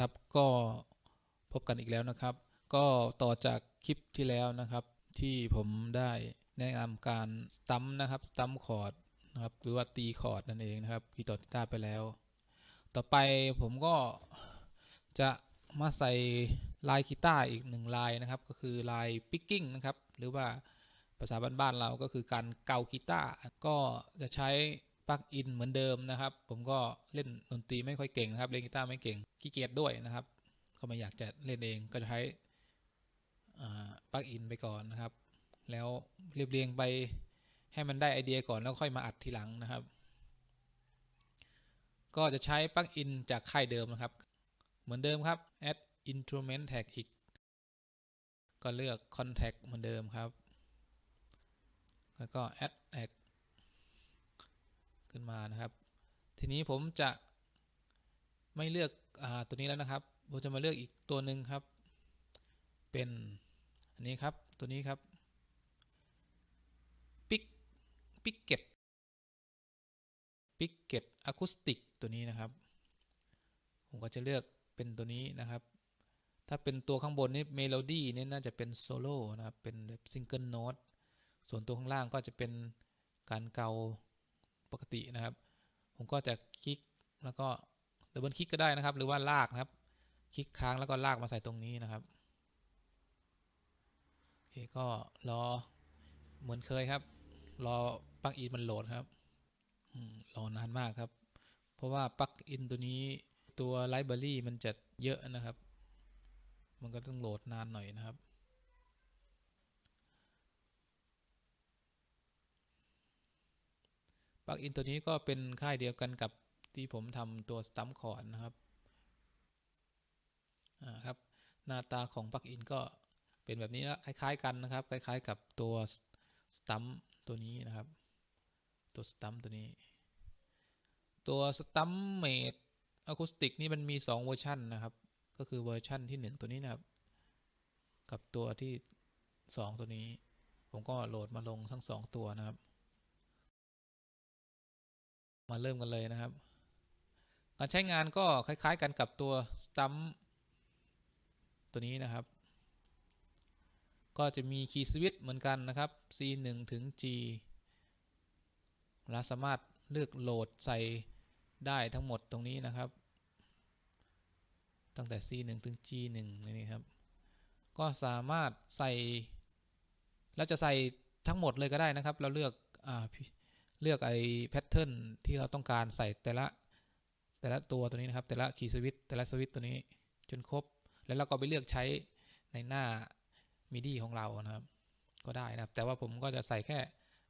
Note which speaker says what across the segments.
Speaker 1: ครับ ก็พบกันอีกแล้วนะครับ ก็ต่อจากคลิปที่แล้วนะครับ ที่ผมได้แนะนำการสตัมนะครับสตัมคอร์ดนะครับหรือว่าตีคอร์ดนั่นเองนะครับกีตาร์กีตาร์ไปแล้ว ต่อไปผมก็จะมาใส่ลายกีตาร์อีกหนึ่งลายนะครับ ก็คือลายปิกกิ้งนะครับ หรือว่าภาษาบ้านๆเราก็คือการเกากีตาร์ก็จะใช้ ปลั๊กอินเหมือนเดิมนะครับ ผมก็เล่นดนตรีไม่ค่อยเก่งนะครับ เล่นกีตาร์ไม่เก่งขี้เกียจด้วยนะครับ ก็ไม่อยากจะเล่นเองก็จะใช้ปลั๊กอินไปก่อนนะครับ แล้วเรียบเรียงไปให้มันได้ไอเดียก่อนแล้วค่อยมาอัดทีหลังนะครับ ก็จะใช้ปลั๊กอินจากค่ายเดิมนะครับ เหมือนเดิมครับ add instrument tag อีก ก็เลือก contact เหมือนเดิมครับ แล้วก็ add tag ขึ้นมานะครับ ทีนี้ผมจะไม่เลือกอตัวนี้แล้วนะครับผมจะมาเลือกอีกตัวหนึ่งครับ เป็นอันนี้ครับตัวนี้ครับ pick picket picket acoustic ตัวนี้นะครับ ผมก็จะเลือกเป็นตัวนี้นะครับ ถ้าเป็นตัวข้างบนนี่เมโลดี้นี่น่าจะเป็นโซโล่นะครับ เป็นแบบซิงเกิลโน้ตส่วนตัวข้างล่างก็จะเป็นการเกา ปกตินะครับ ผมก็จะคลิกแล้วก็ดับเบิลคลิกก็ได้นะครับ หรือว่าลากนะครับ คลิกค้างแล้วก็ลากมาใส่ตรงนี้นะครับโอเคก็รอเหมือนเคยครับ รอปลั๊กอินมันโหลดครับรอนานมากครับ เพราะว่าปลั๊กอินตัวนี้ตัวไลบรารีมันจะเยอะนะครับ มันก็ต้องโหลดนานหน่อยนะครับ ลั๊กอินตัวนี้ก็เป็นค่ายเดียวกันกับที่ผมทำตัวสตัมคอร์ดนะครับอ่าครับหน้าตาของปลั๊กอินก็เป็นแบบนี้ละคล้าย ๆ กันนะครับ คล้าย ๆ กับตัวสตัมตัวนี้นะครับ ตัวสตัมตัวนี้ ตัวสตัมเมดอะคูสติกนี่มันมี 2 เวอร์ชันนะครับ ก็คือเวอร์ชันที่ 1 ตัวนี้นะครับ กับตัวที่ 2 ตัวนี้ ผมก็โหลดมาลงทั้ง 2 ตัวนะครับ มาเริ่มกันเลยนะครับ การใช้งานก็คล้าย ๆ กันกับตัวสตัมตัวนี้นะครับ ก็จะมีคีย์สวิตช์เหมือนกันนะครับ C1 ถึง G เราสามารถเลือกโหลดใส่ได้ทั้งหมดตรงนี้นะครับ ตั้งแต่ C1 ถึง G1 นี่ครับ ก็สามารถใส่เราจะใส่ทั้งหมดเลยก็ได้นะครับ เราเลือกอ่าเลือกไอแพ เทิร์นที่เราต้องการใส่แต่ละแต่ละตัวตัวนี้นะครับ แต่ละคีย์สวิตช์แต่ละสวิตตัวนี้จนครบ แล้วเราก็ไปเลือกใช้ในหน้า MIDI ของเรานะครับ ก็ได้นะครับ แต่ว่าผมก็จะใส่แค่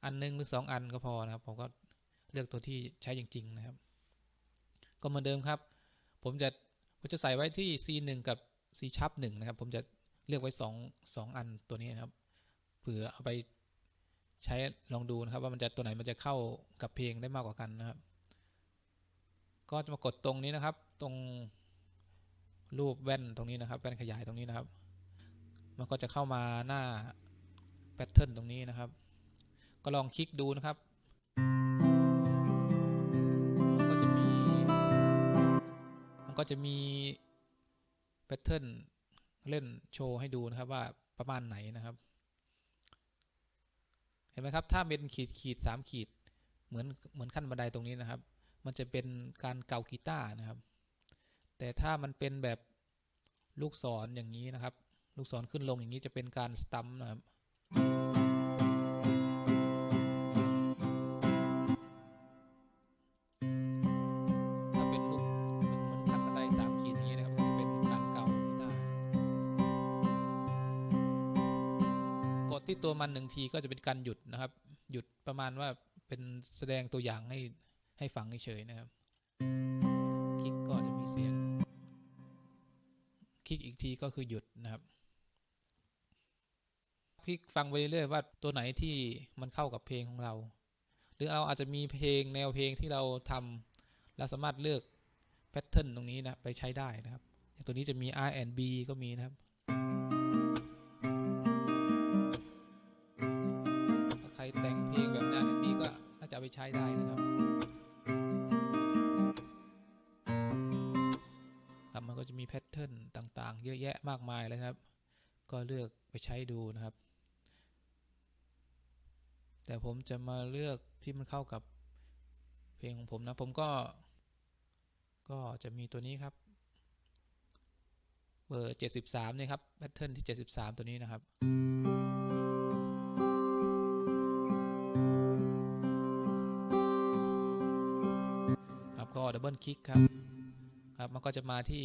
Speaker 1: อันหนึงหรือสองอันก็พอนะครับ ผมก็เลือกตัวที่ใช้จริง ๆ นะครับ ก็เหมือนเดิมครับ ผมจะผมจะใส่ไว้ที่ C1 กับ C sharp 1นะครับ ผมจะเลือกไว้ 2 2 อันตัวนี้นะครับ เผื่อเอาไป ใช้ลองดูนะครับว่ามันจะตัวไหนมันจะเข้ากับเพลงได้มากกว่ากันนะครับ ก็จะมากดตรงนี้นะครับ ตรงรูปแว่นตรงนี้นะครับ แว่นขยายตรงนี้นะครับ มันก็จะเข้ามาหน้าแพทเทิร์นตรงนี้นะครับ ก็ลองคลิกดูนะครับก็จะมีมันก็จะมีแพทเทิร์นเล่นโชว์ให้ดูนะครับว่าประมาณไหนนะครับ ห็นไหมครับ ถ้าเป็นขีดขีดสามขีด เหมือนเหมือนขั้นบันไดตรงนี้นะครับ มันจะเป็นการเกากีตาร์นะครับ แต่ถ้ามันเป็นแบบลูกศรออย่างนี้นะครับ ลูกศรขึ้นลงอย่างนี้จะเป็นการสตัมนะครับ ที่ตัวมันหนึ่งทีก็จะเป็นการหยุดนะครับ หยุดประมาณว่าเป็นแสดงตัวอย่างให้ให้ฟังเฉยๆนะครับ คลิกก็จะมีเสียง คลิกอีกทีก็คือหยุดนะครับคลิกฟังไปเรื่อยๆว่าตัวไหนที่มันเข้ากับเพลงของเรา หรือเราอาจจะมีเพลงแนวเพลงที่เราทำเราสามารถเลือกแพทเทิร์นตรงนี้นะไปใช้ได้นะครับ อย่างตัวนี้จะมี R&B ก็มีนะครับ ช้ได้นะครับครับมันก็จะมีแพทเทิร์นต่างๆ เยอะแยะมากมายเลยครับ ก็เลือกไปใช้ดูนะครับ แต่ผมจะมาเลือกที่มันเข้ากับเพลงของผมนะ ผมก็ ก็จะมีตัวนี้ครับ เบอร์ 73เนี่ยครับ แพทเทิร์นที่ 73 ตัวนี้นะครับ ลคลิกครับครับ มันก็จะมาที่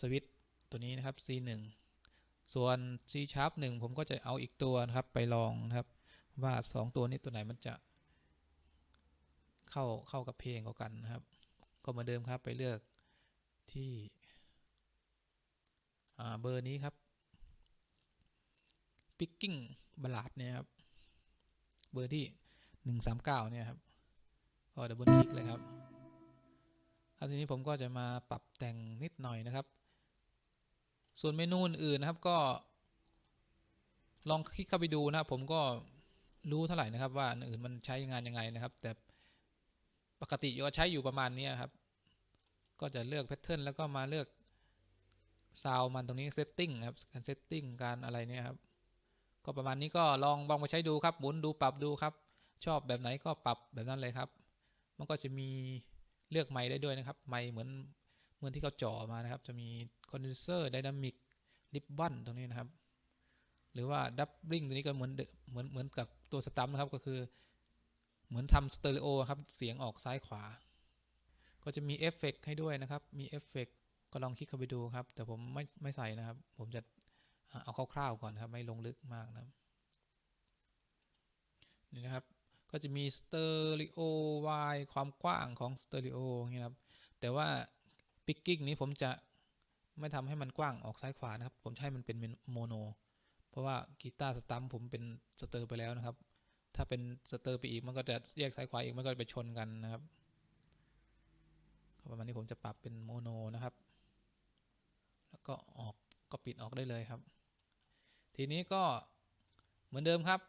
Speaker 1: สวิตตัวนี้นะครับ C1 ส่วน C sharp 1ผมก็จะเอาอีกตัวนะครับไปลองนะครับ ว่า 2 ตัวนี้ตัวไหนมันจะ เข้าเข้ากับเพลงกกันนะครับ ก็เหมือนเดิมครับไปเลือกที่เบอร์นี้ครับ picking ballad เนี่ยครับ เบอร์ที่ 139 เนี่ยครับ ก็ดับเบิลคลิกเลยครับ ครับทีนี้ผมก็จะมาปรับแต่งนิดหน่อยนะครับ ส่วนเมนูอื่นนะครับก็ ลองคลิกเข้าไปดูนะครับ ผมก็รู้เท่าไหร่นะครับว่าอื่นมันใช้งานยังไงนะครับ แต่ปกติก็ใช้อยู่ประมาณนี้ครับ ก็จะเลือกแพทเทิร์นแล้วก็มาเลือกซาวมันตรงนี้เซตติ้งครับการเซตติ้งการอะไรเนี่ยครับ ก็ประมาณนี้ก็ลองลองไปใช้ดูครับหมุนดูปรับดูครับ ชอบแบบไหนก็ปรับแบบนั้นเลยครับ มันก็จะมี เลือกไมค์ได้ด้วยนะครับ ไมค์เหมือนเหมือนที่เขาจ่อมานะครับ จะมีคอนเดนเซอร์ไดนามิกริบบอนตรงนี้นะครับ หรือว่าดับบิงตัวนี้ก็เหมือนเหมือนเหมือนกับตัวสตัมนะครับ ก็คือ เหมือนทำสเตอริโอครับ เสียงออกซ้ายขวา ก็จะมีเอฟเฟกให้ด้วยนะครับ มีเอฟเฟกก็ลองคลิกเข้าไปดูครับ แต่ผมไม่ไม่ใส่นะครับ ผมจะเอาคร่าวๆก่อนครับ ไม่ลงลึกมากนะครับ นี่นะครับ ก็จะมีสเตอริโอวายความกว้างของสเตอริโออย่างนี้ครับ แต่ว่าปิกกิ้งนี้ผมจะไม่ทำให้มันกว้างออกซ้ายขวานะครับ ผมใช้มันเป็นโมโน เพราะว่ากีตาร์สตัมผมเป็นสเตอร์ไปแล้วนะครับ ถ้าเป็นสเตอร์ไปอีกมันก็จะแยกซ้ายขวาอีกมันก็ไปชนกันนะครับประมาณนี้ผมจะปรับเป็นโมโนนะครับ แล้วก็ออกก็ปิดออกได้เลยครับ ทีนี้ก็เหมือนเดิมครับ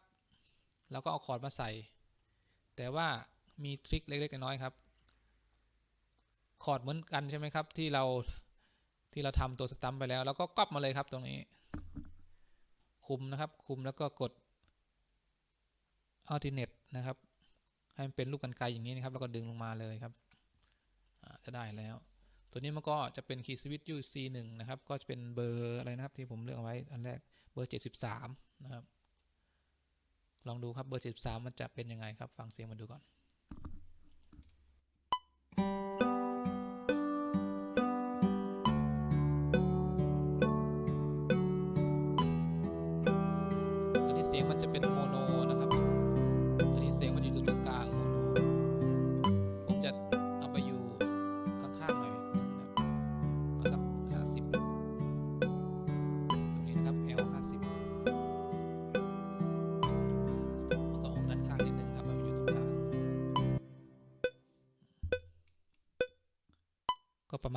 Speaker 1: เราก็เอาคอร์ดมาใส่ แต่ว่ามีทริคเล็ก ๆ น้อยๆครับ คอร์ดเหมือนกันใช่ไหมครับ ที่เราที่เราทำตัวสตัมไปแล้ว แล้วก็ก๊อปมาเลยครับตรงนี้ คุมนะครับ คุมแล้วก็กด alternate นะครับ ให้มันเป็นรูปกันไกลอย่างนี้นะครับ แล้วก็ดึงลงมาเลยครับจะได้แล้ว ตัวนี้มันก็จะเป็น key switch u c 1นะครับ ก็จะเป็นเบอร์อะไรนะครับ ที่ผมเลือกเอาไว้อันแรกเบอร์ 73 นะครับ ลองดูครับเบอร์ 13 มันจะเป็นยังไงครับ ฟังเสียงมาดูก่อน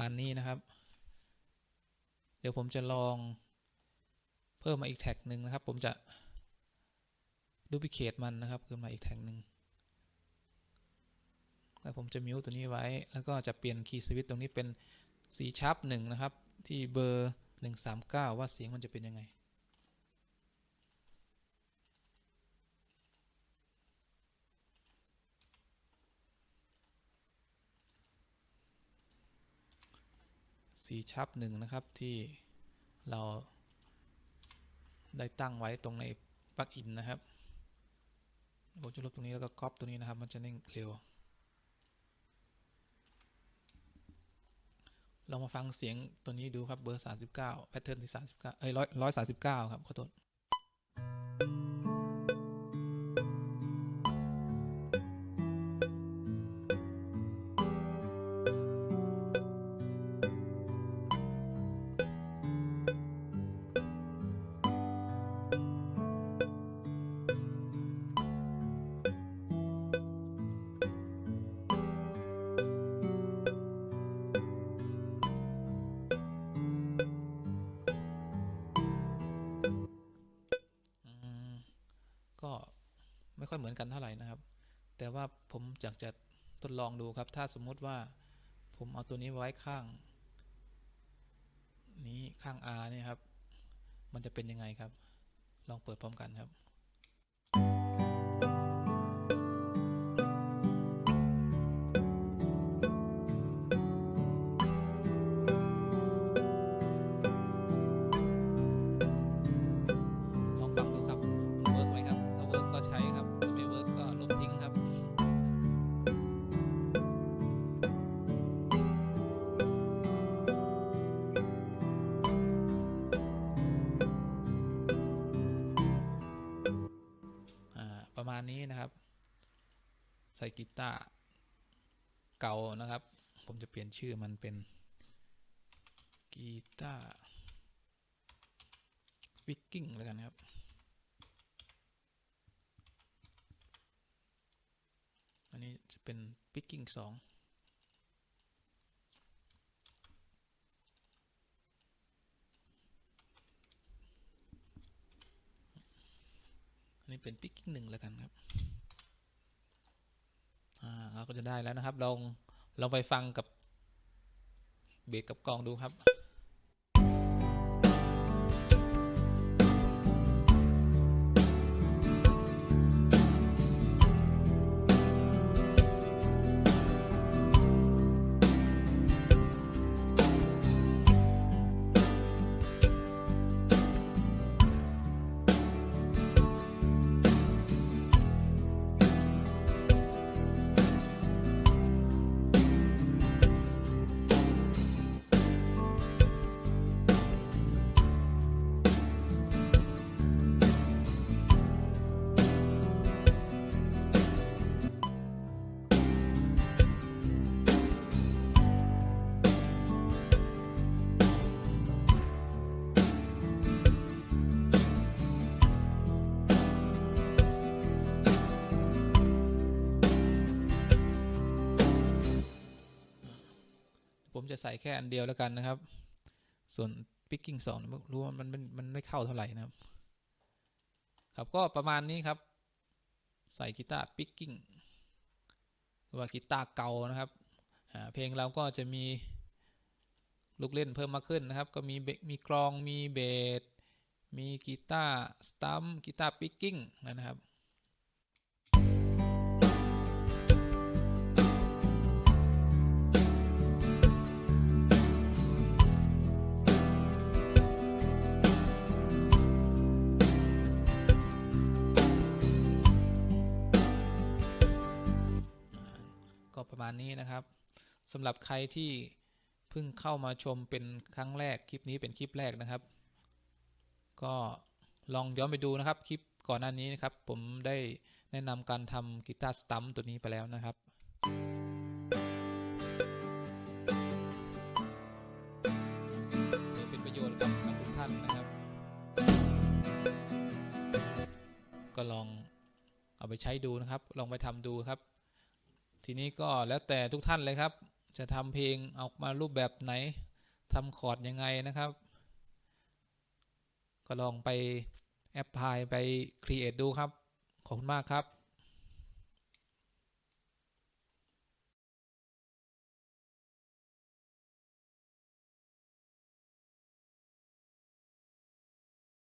Speaker 1: มาณนี้นะครับ เดี๋ยวผมจะลองเพิ่มมาอีกแท็กหนึ่งนะครับ ผมจะดูพิเคทมันนะครับขึ้นมาอีกแท็กหนึ่งแล้วผมจะมิวตัวนี้ไว้ แล้วก็จะเปลี่ยนคีย์สวิตตรงนี้เป็นสีชาร์ปหนึ่งนะครับ ที่เบอร์ 139 ว่าเสียงมันจะเป็นยังไง C ชับหนึ่งนะครับที่เราได้ตั้งไว้ตรงในปลั๊กอินนะครับผมจะลบตรงนี้แล้วก็ก๊อปตัวนี้นะครับ มันจะเร่งเร็ว เรามาฟังเสียงตัวนี้ดูครับเบอร์ 39 แพทเทิร์นที่ 39 เอ้ยร้อยสาสิบเก้าครับ ขอโทษ แต่ว่าผมอยากจะทดลองดูครับ ถ้าสมมุติว่าผมเอาตัวนี้ไว้ข้าง นี้ข้าง R เนี่ยครับ มันจะเป็นยังไงครับ ลองเปิดพร้อมกันครับ กีตาร์เก่านะครับ ผมจะเปลี่ยนชื่อมันเป็นกีตาร์วิกกิ้งแล้วกันครับ อันนี้จะเป็นปิกกิ้งสองอันนี้เป็นปิกกิ้งหนึ่งแล้วกันครับ เราก็จะได้แล้วนะครับ ลองลองไปฟังกับเบสกับกองดูครับ ผมจะใส่แค่อันเดียวแล้วกันนะครับ ส่วน picking สองรู้ว่ามันมันมันไม่เข้าเท่าไหร่นะครับ ครับก็ประมาณนี้ครับ ใส่กีตาร์ picking หรือว่ากีตาร์เก่านะครับ เพลงเราก็จะมีลูกเล่นเพิ่มมากขึ้นนะครับ ก็มีเบมีกลองมีเบสมีกีตาร์สตัมกีตาร์ picking นะครับ มาณนี้นะครับสำหรับใครที่เพิ่งเข้ามาชมเป็นครั้งแรกคลิปนี้เป็นคลิปแรกนะครับ ก็ลองย้อนไปดูนะครับคลิปก่อนหน้านี้นะครับ ผมได้แนะนำการทำกีตาร์สตัมตัวนี้ไปแล้วนะครับเพื่อเป็นประโยชน์กับทุกท่านนะครับ ก็ลองเอาไปใช้ดูนะครับ ลองไปทำดูครับ ทีนี้ก็แล้วแต่ทุกท่านเลยครับ จะทำเพลงออกมารูปแบบไหนทำคอร์ดยังไงนะครับ ก็ลองไปแอปพลายไปครีเอทดูครับ ขอบคุณมากครับ